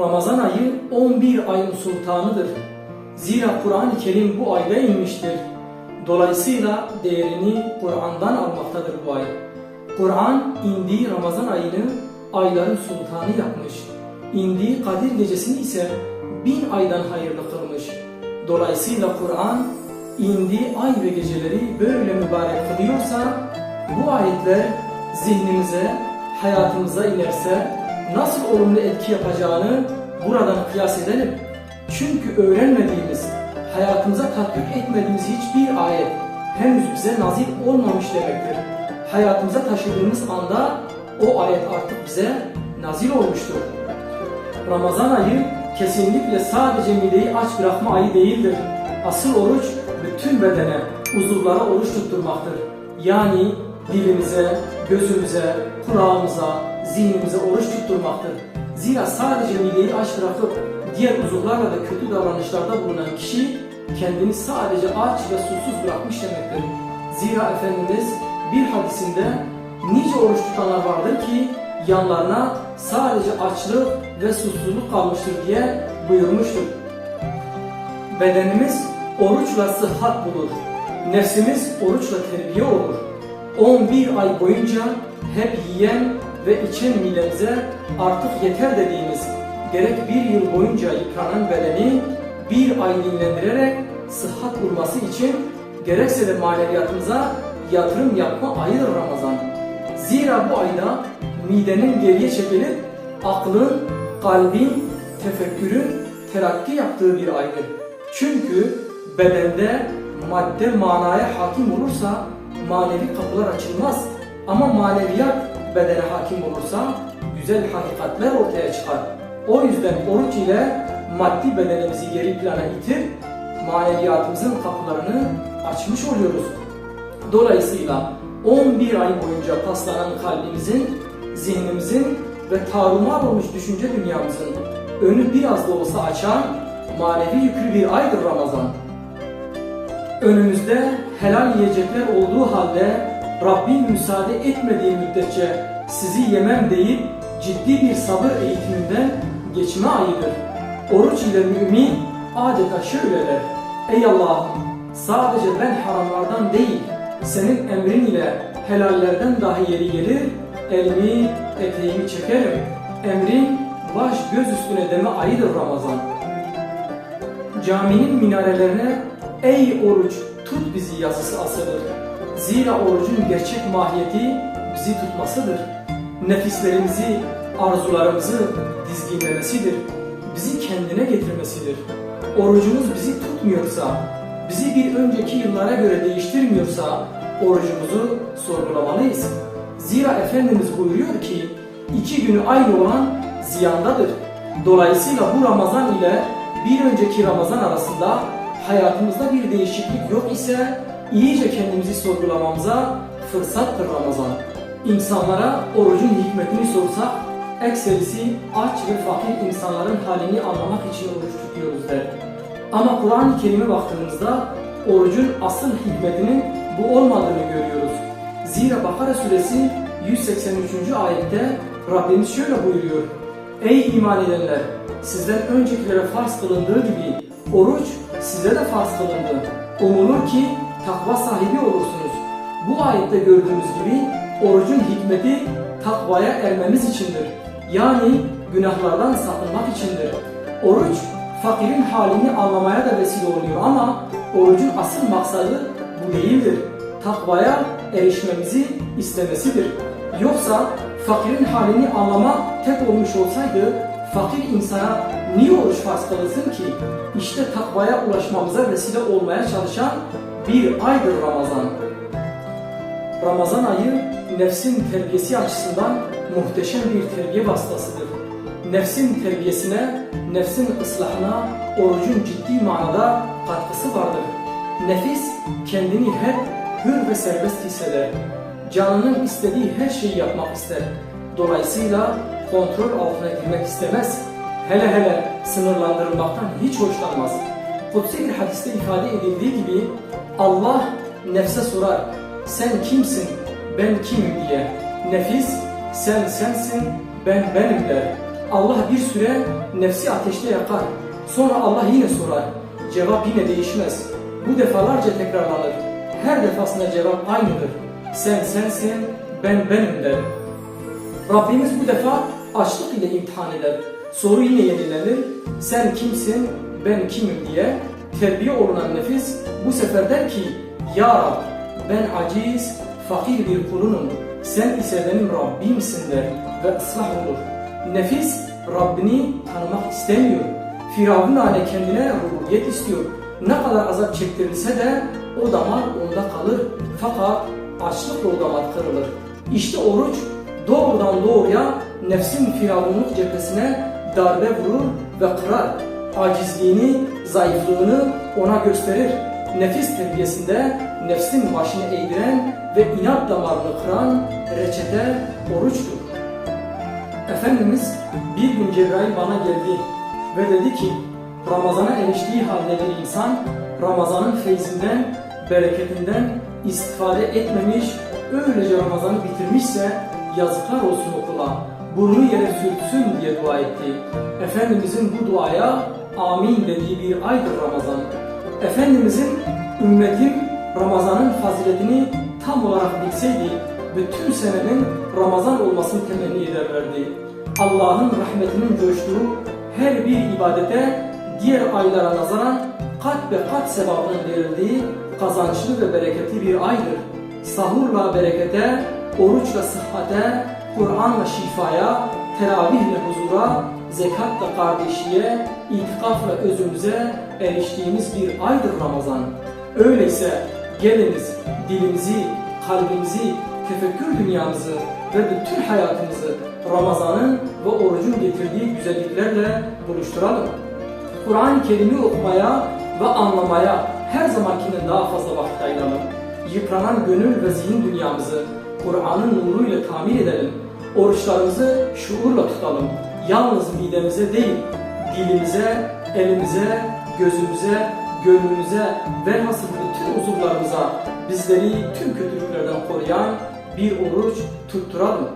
Ramazan ayı 11 ayın sultanıdır. Zira Kur'an-ı Kerim bu ayda inmiştir. Dolayısıyla değerini Kur'an'dan almaktadır bu ay. Kur'an indiği Ramazan ayını ayların sultanı yapmış. İndiği Kadir gecesini ise bin aydan hayırlı kılmış. Dolayısıyla Kur'an indiği ay ve geceleri böyle mübarek kılıyorsa bu ayetler zihnimize, hayatımıza inerse nasıl olumlu etki yapacağını buradan kıyas edelim. Çünkü öğrenmediğimiz, hayatımıza tatbik etmediğimiz hiçbir ayet henüz bize nazil olmamış demektir. Hayatımıza taşıdığımız anda o ayet artık bize nazil olmuştur. Ramazan ayı kesinlikle sadece mideyi aç bırakma ayı değildir. Asıl oruç bütün bedene, uzuvlara oruç tutturmaktır. Yani dilimize, gözümüze, kulağımıza, zihnimize oruç tutturmaktır. Zira sadece mideyi aç bırakıp diğer uzuvlarla da kötü davranışlarda bulunan kişi kendini sadece aç ve susuz bırakmış demektir. Zira Efendimiz bir hadisinde nice oruç tutanlar vardır ki yanlarına sadece açlık ve susuzluk kalmıştır diye buyurmuştur. Bedenimiz oruçla sıhhat bulur. Nefsimiz oruçla terbiye olur. 11 ay boyunca hep yiyen ve içen midemize artık yeter dediğimiz gerek bir yıl boyunca yıpranan bedeni bir ay dinlendirerek sıhhat bulması için gerekse de maneviyatımıza yatırım yapma ayıdır Ramazan. Zira bu ayda midenin geriye çekilip aklın, kalbin, tefekkürün terakki yaptığı bir aydır. Çünkü bedende madde manaya hakim olursa manevi kapılar açılmaz. Ama maneviyat bedene hakim olursa güzel hakikatler ortaya çıkar. O yüzden oruç ile maddi bedenimizi geri plana itip maneviyatımızın kapılarını açmış oluyoruz. Dolayısıyla 11 ay boyunca paslanan kalbimizin, zihnimizin ve tarumar olmuş düşünce dünyamızın önü biraz da olsa açan manevi yüklü bir aydır Ramazan. Önümüzde helal yiyecekler olduğu halde Rabbim müsaade etmediği müddetçe sizi yemem deyip ciddi bir sabır eğitiminden geçme ayıdır. Oruç ile mümin adeta şöyle der. Ey Allah'ım sadece ben haramlardan değil senin emrin ile helallerden dahi yeri gelir elimi eteğimi çekerim. Emrin baş göz üstüne deme ayıdır Ramazan. Caminin minarelerine ey oruç tut bizi yazısı asılır. Zira orucun gerçek mahiyeti bizi tutmasıdır. Nefislerimizi, arzularımızı dizginlemesidir. Bizi kendine getirmesidir. Orucumuz bizi tutmuyorsa, bizi bir önceki yıllara göre değiştirmiyorsa orucumuzu sorgulamalıyız. Zira Efendimiz buyuruyor ki iki günü aynı olan ziyandadır. Dolayısıyla bu Ramazan ile bir önceki Ramazan arasında hayatımızda bir değişiklik yok ise iyice kendimizi sorgulamamıza fırsattır Ramazan. İnsanlara orucun hikmetini sorsak, ekserisi aç ve fakir insanların halini anlamak için oruç tutuyoruz der. Ama Kur'an-ı Kerim'e baktığımızda orucun asıl hikmetinin bu olmadığını görüyoruz. Zira Bakara suresi 183. ayette Rabbimiz şöyle buyuruyor. Ey iman edenler! Sizden öncekilere farz kılındığı gibi oruç size de farz kılındı. Umulur ki takva sahibi olursunuz. Bu ayette gördüğümüz gibi orucun hikmeti takvaya ermemiz içindir. Yani günahlardan sakınmak içindir. Oruç fakirin halini anlamaya da vesile oluyor ama orucun asıl maksadı bu değildir. Takvaya erişmemizi istemesidir. Yoksa fakirin halini anlama tek olmuş olsaydı fakir insana niye oruç farz kılınsın ki? İşte takvaya ulaşmamıza vesile olmaya çalışan bir aydır Ramazan. Ramazan ayı nefsin terbiyesi açısından muhteşem bir terbiye vasıtasıdır. Nefsin terbiyesine, nefsin ıslahına orucun ciddi manada katkısı vardır. Nefis kendini hep hür ve serbest hisseder. Canının istediği her şeyi yapmak ister. Dolayısıyla kontrol altına girmek istemez. Hele hele sınırlandırılmaktan hiç hoşlanmaz. Kutsi bir hadiste ifade edildiği gibi Allah nefse sorar. Sen kimsin, ben kimim diye. Nefis sen sensin, ben benim der. Allah bir süre nefsi ateşte yakar. Sonra Allah yine sorar. Cevap yine değişmez. Bu defalarca tekrarlanır. Her defasında cevap aynıdır. Sen sensin, ben benim der. Rabbimiz bu defa açlık ile imtihan eder. Soru yine yenilenir. Sen kimsin, ben kimim diye. Terbiye olunan nefis bu sefer der ki Ya Rab ben aciz, fakir bir kulunum. Sen ise benim Rabbimsin der ve ıslah olur. Nefis Rabbini tanımak istemiyor. Firavun hale kendine rububiyet istiyor. Ne kadar azap çektirilse de o damar onda kalır. Fakat açlıkla o damar kırılır. İşte oruç doğrudan doğruya nefsin firavunluk cephesine darbe vurur ve kırar. Acizliğini, zayıflığını ona gösterir. Nefis terbiyesinde nefsin başını eğdiren ve inat damarını kıran reçete oruçtur. Efendimiz bir gün Cebrail bana geldi ve dedi ki Ramazana eriştiği halde bir insan Ramazanın feyzinden, bereketinden istifade etmemiş, öylece Ramazan'ı bitirmişse yazıklar olsun okula, burnu yere sürtsün diye dua etti. Efendimizin bu duaya amin dediği bir aydır Ramazan. Efendimizin ümmetim Ramazan'ın faziletini tam olarak bilseydi bütün senenin Ramazan olmasını temenni ederlerdi. Allah'ın rahmetinin coştuğu her bir ibadete diğer aylara nazaran kat ve kat sevabının verildiği kazançlı ve bereketli bir aydır. Sahurla berekete, oruçla sıhhate, Kur'anla şifaya, teravihle huzura, zekatla kardeşliğe, itikafla özümüze eriştiğimiz bir aydır Ramazan. Öyleyse geliniz dilimizi, kalbimizi, tefekkür dünyamızı ve bütün hayatımızı Ramazan'ın ve orucun getirdiği güzelliklerle buluşturalım. Kur'an-ı Kerim'i okumaya ve anlamaya her zamankinden daha fazla vakit ayıralım. Yıpranan gönül ve zihin dünyamızı Kur'an'ın nuruyla tamir edelim. Oruçlarımızı şuurla tutalım. Yalnız midemize değil, dilimize, elimize, gözümüze, gönlümüze ve nasıl bütün uzuvlarımıza bizleri tüm kötülüklerden koruyan bir oruç tutturalım.